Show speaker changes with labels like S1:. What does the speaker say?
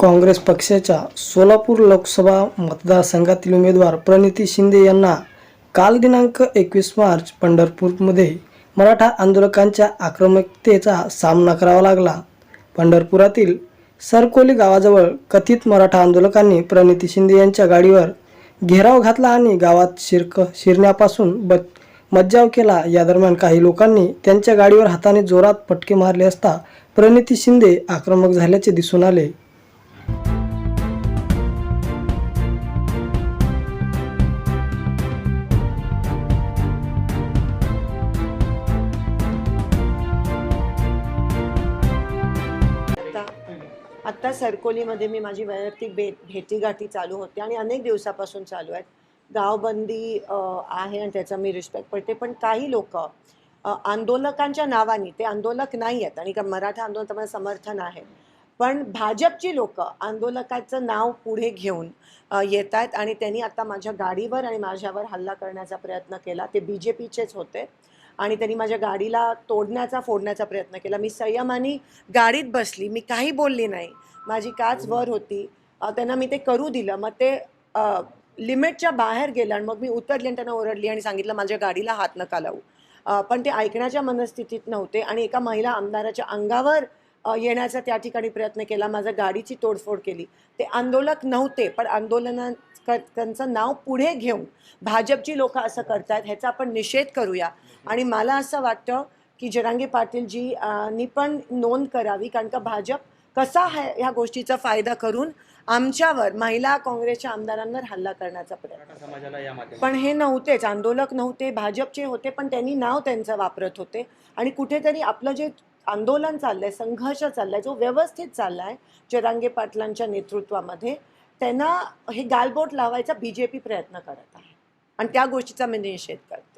S1: काँग्रेस पक्षाच्या सोलापूर लोकसभा मतदारसंघातील उमेदवार प्रणिती शिंदे यांना काल दिनांक एकवीस मार्च पंढरपूरमध्ये मराठा आंदोलकांच्या आक्रमकतेचा सामना करावा लागला. पंढरपुरातील सरकोली गावाजवळ कथित मराठा आंदोलकांनी प्रणिती शिंदे यांच्या गाडीवर घेराव घातला आणि गावात शिरक शिरण्यापासून ब मज्जाव केला. या दरम्यान काही लोकांनी त्यांच्या गाडीवर हाताने जोरात फटके मारले असता प्रणिती शिंदे आक्रमक झाल्याचे दिसून आले.
S2: आत्ता सरकोलीमध्ये मी माझी वैयक्तिक भे भेटीगाठी चालू होते आणि अनेक दिवसापासून चालू आहेत. गावबंदी आहे आणि त्याचा मी रिस्पेक्ट करते. पण काही लोक आंदोलकांच्या नावाने ते आंदोलक नाही आहेत आणि मराठा आंदोलन समर्थन आहे. पण भाजपची लोक आंदोलकाचं नाव पुढे घेऊन येत आहेत आणि त्यांनी आता माझ्या गाडीवर आणि माझ्यावर हल्ला करण्याचा प्रयत्न केला. ते बी जे पीचेच होते. आणि त्यांनी माझ्या गाडीला तोडण्याचा फोडण्याचा प्रयत्न केला. मी संयमाने गाडीत बसली. मी काही बोलली नाही. माझी काच वर होती. त्यांना मी ते करू दिलं. मग ते लिमिटच्या बाहेर गेलं आणि मग मी उतरली आणि त्यांना ओरडली आणि सांगितलं माझ्या गाडीला हात नका लावू. पण ते ऐकण्याच्या मनस्थितीत नव्हते आणि एका महिला आमदाराच्या अंगावर येण्याचा त्या ठिकाणी प्रयत्न केला. माझ्या गाडीची तोडफोड केली. ते आंदोलक नव्हते पण आंदोलना क- त्यांचं नाव पुढे घेऊन भाजपची लोक असं करतायत ह्याचा आपण निषेध करूया. आणि मला असं वाटतं की जरांगे पाटीलजी नी पण नोंद करावी कारण का भाजप कसा हा ह्या गोष्टीचा फायदा करून आमच्यावर महिला काँग्रेसच्या आमदारांवर हल्ला करण्याचा प्रयत्न पण हे नव्हतेच. आंदोलक नव्हते भाजपचे होते पण त्यांनी नाव त्यांचं वापरत होते. आणि कुठेतरी आपलं जे आंदोलन चाललंय संघर्ष चाललाय जो व्यवस्थित चाललाय जरांगे पाटलांच्या नेतृत्वामध्ये त्यांना हे गालबोट लावायचा बी जे पी प्रयत्न करत आहे. आणि त्या गोष्टीचा मी निषेध करते.